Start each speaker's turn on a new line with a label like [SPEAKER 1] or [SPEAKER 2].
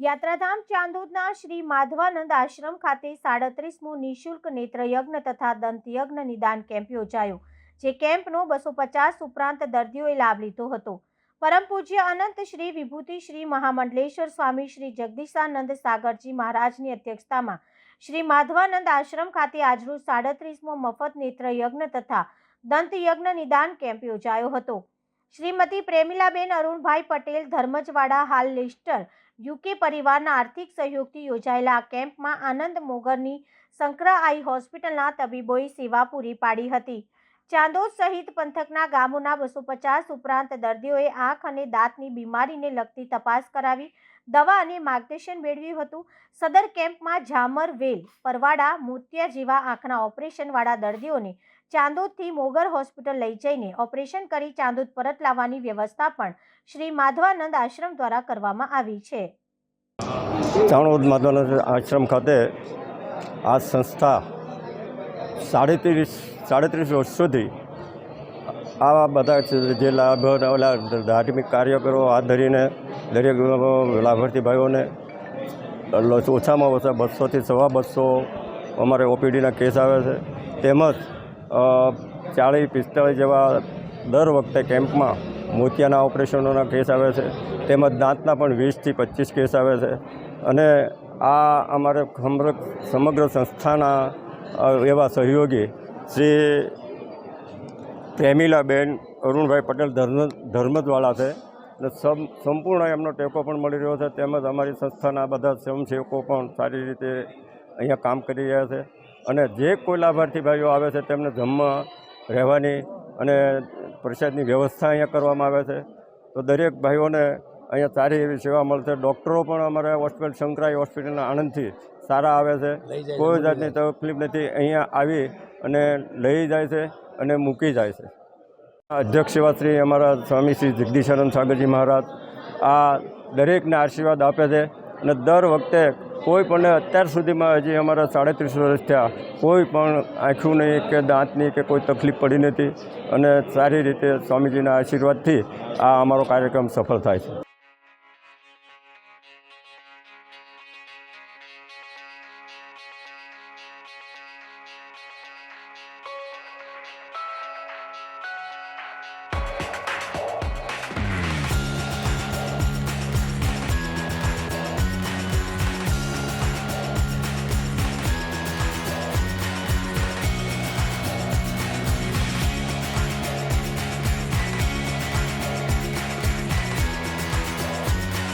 [SPEAKER 1] યાત્રાધામ ચાંદોદના શ્રી માધવાનંદ આશ્રમ ખાતે સાડત્રીસમો નિઃશુલ્ક નેત્રયજ્ઞ તથા દંતયજ્ઞ નિદાન કેમ્પ યોજાયો, જે કેમ્પનો બસો પચાસ ઉપરાંત દર્દીઓએ લાભ લીધો હતો. પરમ પૂજ્ય અનંત શ્રી વિભૂતિ શ્રી મહામંડલેશ્વર સ્વામી શ્રી જગદીશાનંદ સાગરજી મહારાજની અધ્યક્ષતામાં શ્રી માધવાનંદ આશ્રમ ખાતે આજરોજ સાડત્રીસમો મફત નેત્રયજ્ઞ તથા દંતયજ્ઞ નિદાન કેમ્પ યોજાયો હતો. શ્રીમતી પ્રેમિલાબેન અરુણભાઈ પટેલ, ધર્મજવાડા હાલ લિસ્ટર, યુકે પરિવારના આર્થિક સહયોગથી યોજાયેલા આ કેમ્પમાં આનંદ મોગરની શંકરા આઈ હોસ્પિટલના તબીબોએ સેવા પૂરી પાડી હતી. ચાંદોદ સહિત પંથકના ગામોના બસો પચાસ ઉપરાંત દર્દીઓએ આંખ અને દાંતની બીમારીને લગતી તપાસ કરાવી, દવા અને માર્ગદર્શન મેળવ્યું હતું. સદર કેમ્પમાં ઝામર વેલ, પરવાડા, મોતિયા જેવા આંખના ઓપરેશનવાળા દર્દીઓને ચાંદોદથી મોગર હોસ્પિટલ લઈ જઈને ઓપરેશન કરી ચાંદોદ પરત લાવવાની વ્યવસ્થા પણ શ્રી માધવાનંદ આશ્રમ દ્વારા કરવામાં આવી છે.
[SPEAKER 2] ચાણોદ માધવાનંદ આશ્રમ ખાતે આ સંસ્થા સાડત્રીસ સાડત્રીસ સુધી આવા બધા જે લાભ ઓલા ધાર્મિક કાર્યકરો હાથ ધરીને દરેક લાભાર્થી ભાઈઓને ઓછામાં ઓછા બસોથી સવા બસો અમારે ઓપીડીના કેસ આવે છે. તેમજ ચાળીસ પિસ્તાળીસ જેવા દર વખતે કેમ્પમાં મોતિયાના ઓપરેશનોના કેસ આવે છે. તેમજ દાંતના પણ વીસથી પચીસ કેસ આવે છે. અને આ અમારે સમગ્ર સંસ્થાના એવા સહયોગી શ્રી પ્રેમિલાબેન અરુણભાઈ પટેલ ધર્મ ધર્મદવાળા છે. અને સંપૂર્ણ એમનો ટેકો પણ મળી રહ્યો છે. તેમજ અમારી સંસ્થાના બધા સ્વયંસેવકો પણ સારી રીતે અહીંયા કામ કરી રહ્યા છે. અને જે કોઈ લાભાર્થી ભાઈઓ આવે છે, તેમને જમવા, રહેવાની અને પ્રસાદની વ્યવસ્થા અહીંયા કરવામાં આવે છે. તો દરેક ભાઈઓને અહીંયા સારી એવી સેવા મળશે. ડૉક્ટરો પણ અમારે હોસ્પિટલ શંકરાઈ હોસ્પિટલના આણંદથી સારા આવે છે. કોઈ જાતની તકલીફ નથી. અહીંયા આવી અને લઈ જાય છે અને મૂકી જાય છે. અધ્યક્ષ સેવાશ્રી અમારા સ્વામી શ્રી જગદીશાનંદ સાગરજી મહારાજ આ દરેકને આશીર્વાદ આપે છે અને દર વખતે કોઈ પણ અત્યાર સુધીમાં હજી અમારા સાડત્રીસ વર્ષ થયા કોઈ પણ આંખું નહીં કે દાંતની કે કોઈ તકલીફ પડી નથી અને સારી રીતે સ્વામીજીના આશીર્વાદથી આ અમારો કાર્યક્રમ સફળ થાય છે.